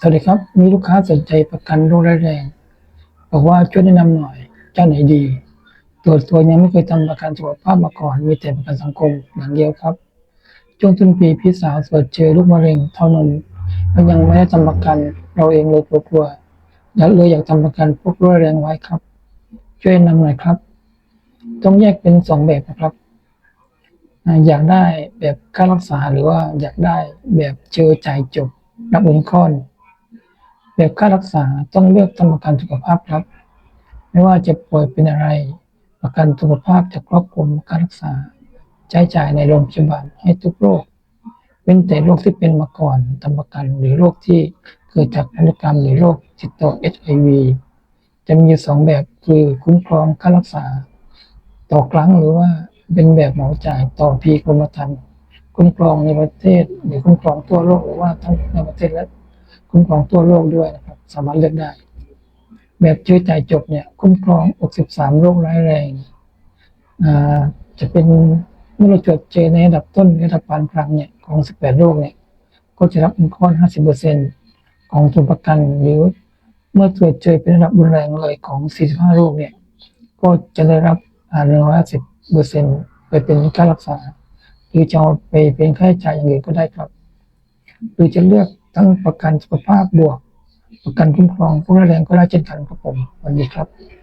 สวัสดีครับ มีลูกค้าสนใจประกันโรคร้ายแรง บอกว่าช่วยแนะนำหน่อย เจ้าไหนดี ตัวตัวยังไม่เคยทำประกันสุขภาพมาก่อน มีแต่ประกันสังคมอย่างเดียวครับ ช่วงต้นปีพี่สาวตรวจเจอลูกมะเร็งเท่านมแล้วยังไม่ได้ทำประกัน เราเองเลยกลัวๆอยากเลยอยากทำประกันพวกโรคร้ายแรงไว้ครับ ช่วยแนะนำหน่อยครับ ต้องแยกเป็นสองแบบนะครับอ่าอยากได้แบบค่ารักษาหรือว่าอยากได้แบบเจอจ่ายจบรับเงินก้อน แบบค่ารักษาต้องเลือกทำประกันสุขภาพครับ ไม่ว่าจะป่วยเป็นอะไร ประกันสุขภาพจะครอบคลุมค่ารักษา ใช้จ่ายในโรงพยาบาลให้ทุกโรคเป็นแต่โรคที่เป็นมาก่อนทำประกันหรือโรคที่เกิดจากพันธุกรรมหรือโรคติดต่อ HIV จะมีสองแบบคือคุ้มครองค่ารักษา ต่อครั้งหรือว่าเป็นแบบเหมาจ่ายต่อปีกรมธรรม์คุ้มครองในประเทศหรือคุ้มครองทั่วโลกหรือว่าทั้งในประเทศและ คุ้มครองทั่วโลกด้วยนะครับ สามารถเลือกได้ แบบช่วยจ่ายจบเนี่ย คุ้มครอง 63 โรคร้ายแรงจะเป็นเมื่อเราตรวจเจอในระดับต้นระดับปานกลางเนี่ยของ 18 โรคเนี่ย ก็จะรับเงินก้อน 50%ของทุนประกันหรือเมื่อตรวจเจอเป็นระดับรุนแรงเลยของ 45 โรคเนี่ย ก็จะได้รับ150เปอร์เซ็นต์ไปเป็นค่ารักษา หรือจะเอาไปเป็นค่าใช้จ่ายอย่างอื่นก็ได้ครับ หรือจะเลือก ทั้งประกันสุขภาพบวก ประกันคุ้มครองผู้ร้ายแรงก็ได้เช่นกันครับผมสวัสดีครับ